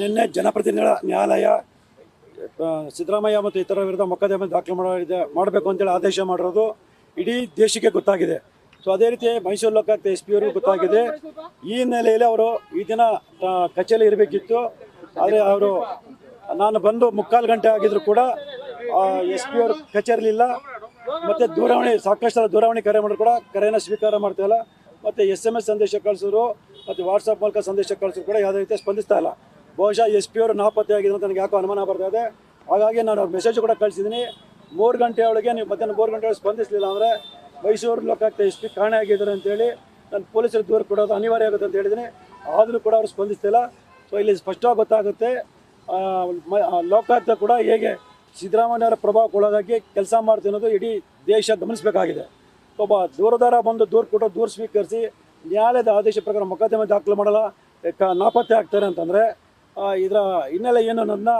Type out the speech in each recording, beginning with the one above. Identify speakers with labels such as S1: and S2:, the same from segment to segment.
S1: ನಿನ್ನೆ ಜನಪ್ರತಿನಿಧಿಗಳ ನ್ಯಾಯಾಲಯ ಸಿದ್ದರಾಮಯ್ಯ ಮತ್ತು ಇತರ ವಿರುದ್ಧ ಮೊಕದ್ದಮೆ ದಾಖಲು ಮಾಡಿದೆ, ಮಾಡಬೇಕು ಅಂತೇಳಿ ಆದೇಶ ಮಾಡಿರೋದು ಇಡೀ ದೇಶಕ್ಕೆ ಗೊತ್ತಾಗಿದೆ. ಸೊ ಅದೇ ರೀತಿ ಮೈಸೂರು ಲೋಕಾಯುಕ್ತ ಎಸ್ ಪಿ ಅವರಿಗೂ ಗೊತ್ತಾಗಿದೆ. ಈ ಹಿನ್ನೆಲೆಯಲ್ಲಿ ಅವರು ಈ ದಿನ ಕಚೇರಿ ಇರಬೇಕಿತ್ತು. ಆದರೆ ಅವರು ನಾನು ಬಂದು ಮುಕ್ಕಾಲು ಗಂಟೆ ಆಗಿದ್ರು ಕೂಡ ಎಸ್ ಪಿ ಅವರು ಕಚೇರಿಲಿಲ್ಲ. ಮತ್ತು ದೂರವಾಣಿ, ಸಾಕಷ್ಟು ದೂರವಾಣಿ ಕರೆ ಮಾಡಿದ್ರು ಕೂಡ ಕರೆಯನ್ನು ಸ್ವೀಕಾರ ಮಾಡ್ತಾ ಇಲ್ಲ. ಮತ್ತು ಎಸ್ ಎಂ ಎಸ್ ಸಂದೇಶ ಕಳಿಸಿದ್ರು, ಮತ್ತು ವಾಟ್ಸಪ್ ಮೂಲಕ ಸಂದೇಶ ಕಳಿಸಿದ್ರು ಕೂಡ ಯಾವುದೇ ರೀತಿ ಸ್ಪಂದಿಸ್ತಾ ಇಲ್ಲ. ಬಹುಶಃ ಎಸ್ ಪಿ ಅವರು ನಾಪತ್ತೆ ಆಗಿದ್ರು ಅಂತ ನನಗೆ ಯಾಕೋ ಅನುಮಾನ ಬರ್ತಾ ಇದೆ. ಹಾಗಾಗಿ ನಾನು ಅವ್ರ ಮೆಸೇಜ್ ಕೂಡ ಕಳಿಸಿದ್ದೀನಿ. ಮೂರು ಗಂಟೆ ಒಳಗೆ ನೀವು ಮಧ್ಯಾಹ್ನ ಮೂರು ಗಂಟೆ ಸ್ಪಂದಿಸಲಿಲ್ಲ ಅಂದರೆ ಮೈಸೂರು ಲೋಕಾಯುಕ್ತ ಎಸ್ ಪಿ ಕಾಣೆ ಆಗಿದ್ದಾರೆ ಅಂತೇಳಿ ನಾನು ಪೊಲೀಸರು ದೂರ ಕೊಡೋದು ಅನಿವಾರ್ಯ ಆಗುತ್ತೆ ಅಂತ ಹೇಳಿದ್ದೀನಿ. ಆದರೂ ಕೂಡ ಅವರು ಸ್ಪಂದಿಸ್ತಿಲ್ಲ ಸೊ ಇಲ್ಲಿ ಸ್ಪಷ್ಟವಾಗಿ ಗೊತ್ತಾಗುತ್ತೆ ಲೋಕಾಯುಕ್ತ ಕೂಡ ಹೇಗೆ ಸಿದ್ದರಾಮಯ್ಯವರ ಪ್ರಭಾವಕ್ಕೊಳಗಾಗಿ ಕೆಲಸ ಮಾಡ್ತಿರೋದು ಇಡೀ ದೇಶ ಗಮನಿಸಬೇಕಾಗಿದೆ. ಒಬ್ಬ ದೂರದಾರ ಬಂದು ದೂರು ಕೊಟ್ಟು ದೂರು ಸ್ವೀಕರಿಸಿ ನ್ಯಾಯಾಲಯದ ಆದೇಶ ಪ್ರಕಾರ ಮೊಕದ್ದಮೆ ದಾಖಲು ಮಾಡಲ್ಲ ನಾಪತ್ತೆ ಆಗ್ತಾರೆ ಅಂತಂದರೆ ಇದರ ಹಿನ್ನೆಲೆ ಏನು ಅನ್ನೋದನ್ನ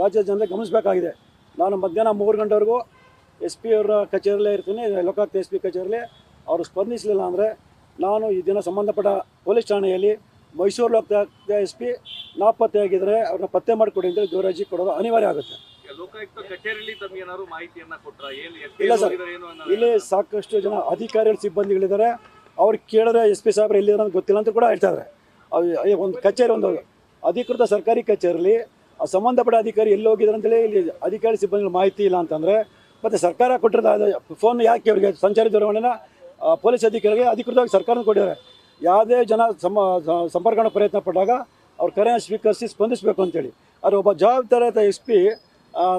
S1: ರಾಜ್ಯದ ಜನತೆ ಗಮನಿಸಬೇಕಾಗಿದೆ. ನಾನು ಮಧ್ಯಾಹ್ನ ಮೂರು ಗಂಟೆವರೆಗೂ ಎಸ್ ಪಿ ಅವರ ಕಚೇರಿಯಲ್ಲೇ ಇರ್ತೀನಿ ಲೋಕಾಯುಕ್ತ ಎಸ್ ಪಿ ಕಚೇರಿಯಲ್ಲಿ ಅವರು ಸ್ಪಂದಿಸಲಿಲ್ಲ ಅಂದರೆ ನಾನು ಈ ದಿನ ಸಂಬಂಧಪಟ್ಟ ಪೊಲೀಸ್ ಠಾಣೆಯಲ್ಲಿ ಮೈಸೂರು ಲೋಕಾಯುಕ್ತ ಎಸ್ ಪಿ ನಾಪತ್ತೆ ಆಗಿದ್ದರೆ ಅವ್ರನ್ನ ಪತ್ತೆ ಮಾಡಿಕೊಡಿ ಅಂತೇಳಿ ದೂರಾಜಿ ಕೊಡೋದು ಅನಿವಾರ್ಯ ಆಗುತ್ತೆ. ಇಲ್ಲ ಸರ್. ಇಲ್ಲಿ ಸಾಕಷ್ಟು ಜನ ಅಧಿಕಾರಿಗಳು ಸಿಬ್ಬಂದಿಗಳಿದ್ದಾರೆ. ಅವ್ರು ಕೇಳಿದ್ರೆ ಎಸ್ ಪಿ ಸಾಹೇಬ್ರು ಎಲ್ಲಿದ್ದಾರೆ ಅಂತ ಗೊತ್ತಿಲ್ಲ ಅಂತ ಕೂಡ ಹೇಳ್ತಾರೆ ಅಯ್ಯೋ ಒಂದು ಕಚೇರಿ ಒಂದು ಅಧಿಕೃತ ಸರ್ಕಾರಿ ಕಚೇರಿಯಲ್ಲಿ ಸಂಬಂಧಪಟ್ಟ ಅಧಿಕಾರಿ ಎಲ್ಲಿ ಹೋಗಿದ್ರು ಅಂತೇಳಿ ಇಲ್ಲಿ ಅಧಿಕಾರಿ ಸಿಬ್ಬಂದಿಗಳ ಮಾಹಿತಿ ಇಲ್ಲ ಅಂತಂದರೆ, ಮತ್ತು ಸರ್ಕಾರ ಕೊಟ್ಟಿರೋದು ಫೋನ್ ಯಾಕೆ ಅವರಿಗೆ ಸಂಚಾರಿ ದೂರವಾಣಿನ ಪೊಲೀಸ್ ಅಧಿಕಾರಿಗೆ ಅಧಿಕೃತವಾಗಿ ಸರ್ಕಾರ ಕೊಟ್ಟಿದ್ದಾರೆ. ಯಾವುದೇ ಜನ ಸಮ ಸಂಪರ್ಕಣ ಪ್ರಯತ್ನ ಪಟ್ಟಾಗ ಅವ್ರ ಕರೆಯನ್ನು ಸ್ವೀಕರಿಸಿ ಸ್ಪಂದಿಸಬೇಕು ಅಂತೇಳಿ. ಆದರೆ ಒಬ್ಬ ಜವಾಬ್ದಾರಿಯಾದ ಎಸ್ ಪಿ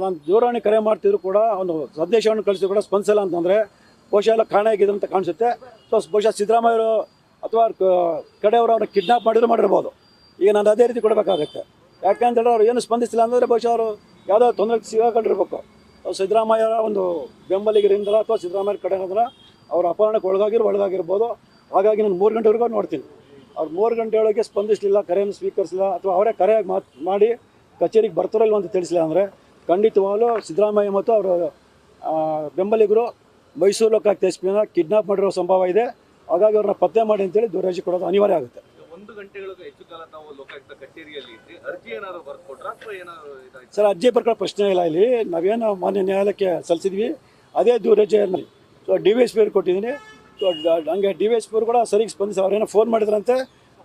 S1: ನಾನು ದೂರವಾಣಿ ಕರೆ ಮಾಡ್ತಿದ್ರು ಕೂಡ ಒಂದು ಸಂದೇಶವನ್ನು ಕಳಿಸಿದ್ರು ಕೂಡ ಸ್ಪಂದಿಸಲ್ಲ ಅಂತಂದರೆ ಬಹುಶಃ ಎಲ್ಲ ಕಾಣೆ ಆಗಿದೆ ಅಂತ ಕಾಣಿಸುತ್ತೆ. ಸೊ ಬಹುಶಃ ಸಿದ್ದರಾಮಯ್ಯವರು ಅಥವಾ ಕಡೆಯವರು ಅವ್ರನ್ನ ಕಿಡ್ನಾಪ್ ಮಾಡಿದ್ರು ಮಾಡಿರ್ಬೋದು. ಈಗ ನಾನು ಅದೇ ರೀತಿ ಕೊಡಬೇಕಾಗತ್ತೆ. ಅಂತ ಅವ್ರು ಏನು ಸ್ಪಂದಿಸಿಲ್ಲ ಅಂದರೆ ಬಹುಶಃ ಅವರು ಯಾವುದೋ ತೊಂದರೆ ಸಿಗಾಕೊಂಡಿರ್ಬೇಕು. ಸಿದ್ದರಾಮಯ್ಯರ ಒಂದು ಬೆಂಬಲಿಗರಿಂದ ಅಥವಾ ಸಿದ್ದರಾಮಯ್ಯ ಕಡೆ ಅಂದ್ರೆ ಅವ್ರ ಅಪಹರಣಕ್ಕೆ ಒಳಗಾಗಿರೋ ಒಳಗಾಗಿರ್ಬೋದು. ಹಾಗಾಗಿ ನಾನು ಮೂರು ಗಂಟೆವರೆಗೂ ನೋಡ್ತೀನಿ. ಅವ್ರು ಮೂರು ಗಂಟೆ ಒಳಗೆ ಸ್ಪಂದಿಸಲಿಲ್ಲ, ಕರೆಯನ್ನು ಸ್ವೀಕರಿಸಿಲ್ಲ ಅಥವಾ ಅವರೇ ಕರೆ ಮಾಡಿ ಕಚೇರಿಗೆ ಬರ್ತಾರಲ್ಲ ಅಂತ ತಿಳಿಸಿಲ್ಲ ಅಂದರೆ ಖಂಡಿತವಾಗಲೂ ಸಿದ್ದರಾಮಯ್ಯ ಮತ್ತು ಅವರ ಬೆಂಬಲಿಗರು ಮೈಸೂರು ಲೋಕಾಯುಕ್ತ ಎಸ್ ಪಿನ ಕಿಡ್ನಾಪ್ ಮಾಡಿರೋ ಸಂಭವ ಇದೆ. ಹಾಗಾಗಿ ಅವ್ರನ್ನ ಪತ್ತೆ ಮಾಡಿ ಅಂತೇಳಿ ದೂರಾಜಿ ಕೊಡೋದು ಅನಿವಾರ್ಯ ಆಗುತ್ತೆ.
S2: ಒಂದು ಗಂಟೆಗಳಿಗೂ ಹೆಚ್ಚು ಕಾಲ ನಾವು ಲೋಕಾಯುಕ್ತ ಕಚೇರಿಯಲ್ಲಿ ಅರ್ಜಿ ಏನಾದ್ರು ಅಥವಾ ಏನಾದ್ರು
S1: ಸರ್, ಅರ್ಜಿ ಬರ್ಕೊಳ್ಳೋ ಪ್ರಶ್ನೆ ಇಲ್ಲ ಇಲ್ಲಿ. ನಾವೇನು ಮಾನ್ಯ ನ್ಯಾಯಾಲಯಕ್ಕೆ ಸಲ್ಲಿಸಿದ್ವಿ. ಅದೇ ದೂರಜೆಯನ್ನು so D V S P ಅವ್ರಿಗೆ ಕೊಟ್ಟಿದ್ದೀನಿ. ಸೊ ಹಂಗೆ ಡಿ ವಿ ಎಸ್ ಪಿ ಅವರು ಕೂಡ ಸರಿಗೆ ಸ್ಪಂದಿಸಿ ಅವ್ರೇನೋ ಫೋನ್ ಮಾಡಿದ್ರಂತೆ.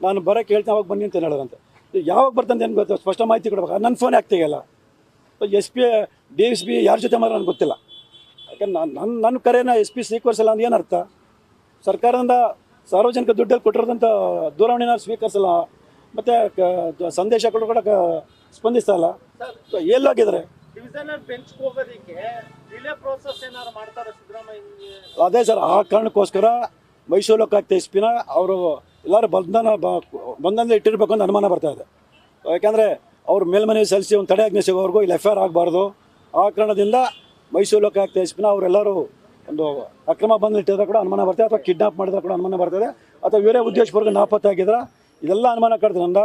S1: ನಾನು ಬರೋಕ್ಕೆ ಹೇಳ್ತೀನಿ, ಅವಾಗ ಬನ್ನಿ ಅಂತ ಹೇಳಿದ್ರಂತೆ. ಯಾವಾಗ ಬರ್ತಂತ ಏನು ಗೊತ್ತು? ಸ್ಪಷ್ಟ ಮಾಹಿತಿ ಕೊಡ್ಬೇಕು. ನನ್ನ ಫೋನ್ ಯಾಕೆ so S P D S P ಯಾರ ಜೊತೆ ಮಾತ್ರ ನನಗೆ ಗೊತ್ತಿಲ್ಲ. ಯಾಕಂದ್ರೆ ನಾನು ನನ್ನ ನನ್ನ ಕರೆನ ಎಸ್ ಪಿ ಸ್ವೀಕರಿಸಲ್ಲ ಅಂದ್ರೆ ಏನರ್ಥ ಸರ್ಕಾರದಿಂದ ಸಾರ್ವಜನಿಕ ದುಡ್ಡಲ್ಲಿ ಕೊಟ್ಟಿರೋದಂಥ ದೂರವಾಣಿನ ಸ್ವೀಕರಿಸಲ್ಲ ಮತ್ತು ಸಂದೇಶಗಳು ಕೂಡ ಸ್ಪಂದಿಸ್ತಾ ಇಲ್ಲ. ಕೂಡ ಎಲ್ಲೋಗಿದ್ದಾರೆ. ಅದೇ ಸರ್ ಆ ಕಾರಣಕ್ಕೋಸ್ಕರ ಮೈಸೂರು ಲೋಕಾಯುಕ್ತ ಎಸ್ ಪಿನ ಅವರು ಎಲ್ಲರೂ ಬಂಧನ ಬಂಧನದಲ್ಲಿ ಇಟ್ಟಿರಬೇಕು ಅಂತ ಅನುಮಾನ ಬರ್ತಾ ಇದೆ. ಯಾಕೆಂದರೆ ಅವ್ರು ಮೇಲ್ಮನವಿ ಸಲ್ಲಿಸಿ ಒಂದು ತಡೆಯಾಜ್ಞೆ ಸಿಗೋವರೆಗೂ ಇಲ್ಲಿ ಎಫ್ ಐ ಆರ್ ಆಗಬಾರ್ದು. ಆ ಕಾರಣದಿಂದ ಮೈಸೂರು ಲೋಕಾಯುಕ್ತ ಎಸ್ ಪಿನ ಅವರೆಲ್ಲರೂ ಒಂದು ಅಕ್ರಮ ಬಂಧನ ಇಟ್ಟಿದ್ರೆ ಕೂಡ ಅನುಮಾನ ಬರ್ತದೆ ಅಥವಾ ಕಿಡ್ನಾಪ್ ಮಾಡಿದ್ರೆ ಕೂಡ ಅನುಮಾನ ಬರ್ತದೆ. ಅಥವಾ ಇವರೇ ಉದ್ದೇಶಪೂರ್ವಕ ನಾಪತ್ತೆ ಆಗಿದ್ರೆ ಇದೆಲ್ಲ ಅನುಮಾನ ಕಡ್ದ್ರಿಂದ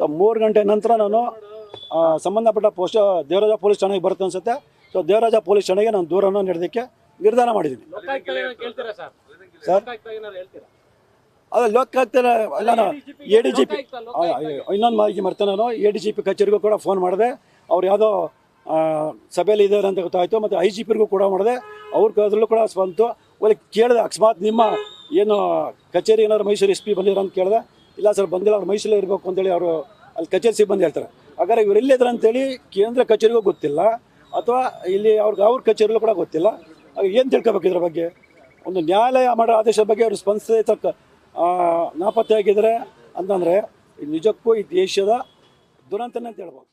S1: ಸೊ ಮೂರು ಗಂಟೆ ನಂತರ ನಾನು ಸಂಬಂಧಪಟ್ಟ ಪೋಸ್ಟ್ ದೇವರಾಜ ಪೊಲೀಸ್ ಠಾಣೆಗೆ ಬರುತ್ತೆ ಅನ್ಸುತ್ತೆ. ಸೊ ದೇವರಾಜ ಪೊಲೀಸ್ ಠಾಣೆಗೆ ನಾನು ದೂರನ್ನು ನೀಡೋದಕ್ಕೆ ನಿರ್ಧಾರ ಮಾಡಿದ್ದೀನಿ.
S3: ಸರ್
S1: ಅದೇ ಲೋಕಾಯುಕ್ತ ಎಲ್ಲ ನಾನು ಎ ಡಿ ಜಿ ಪಿ. ಇನ್ನೊಂದು ಮಾಹಿತಿ ಮಾಡ್ತೇನೆ ನಾನು. ಎ ಡಿ ಜಿ ಪಿ ಕಚೇರಿಗೂ ಕೂಡ ಫೋನ್ ಮಾಡಿದೆ. ಅವ್ರು ಯಾವುದೋ ಸಭೆಯಲ್ಲಿ ಇದ್ದಾರೆ ಅಂತ ಗೊತ್ತಾಯಿತು. ಮತ್ತು ಐ ಜಿ ಪಿರಿಗೂ ಕೂಡ ಮಾಡಿದೆ. ಅವ್ರ ಅದರಲ್ಲೂ ಕೂಡ ಬಂತು. ಒಳ್ಳೆ ಕೇಳಿದೆ. ಅಕಸ್ಮಾತ್ ನಿಮ್ಮ ಏನು ಕಚೇರಿ ಏನಾದ್ರು ಮೈಸೂರು ಎಸ್ ಪಿ ಬಂದಿರೋ ಅಂತ ಕೇಳಿದೆ. ಇಲ್ಲ ಸರ್, ಬಂದಿಲ್ಲ. ಅವ್ರು ಮೈಸೂರಲ್ಲಿ ಇರಬೇಕು ಅಂತೇಳಿ ಅವರು ಅಲ್ಲಿ ಕಚೇರಿ ಸಿಬ್ಬಂದಿ ಹೇಳ್ತಾರೆ. ಹಾಗಾದ್ರೆ ಇವ್ರು ಎಲ್ಲಿದ್ದಾರೆ ಅಂತೇಳಿ ಕೇಂದ್ರ ಕಚೇರಿಗೂ ಗೊತ್ತಿಲ್ಲ. ಅಥವಾ ಇಲ್ಲಿ ಅವ್ರಿಗೆ ಅವ್ರ ಕಚೇರಿಗೂ ಕೂಡ ಗೊತ್ತಿಲ್ಲ. ಏನು ತಿಳ್ಕೊಬೇಕು ಇದ್ರ ಬಗ್ಗೆ? ಒಂದು ನ್ಯಾಯಾಲಯ ಮಾಡೋ ಆದೇಶದ ಬಗ್ಗೆ ಅವರು ಸ್ಪಂದಿಸದೇ ನಾಪತ್ತೆ ಆಗಿದ್ದಾರೆ ಅಂತಂದರೆ ನಿಜಕ್ಕೂ ಈ ದೇಶದ ದುರಂತನೇ ಅಂತ ಹೇಳ್ಬೋದು.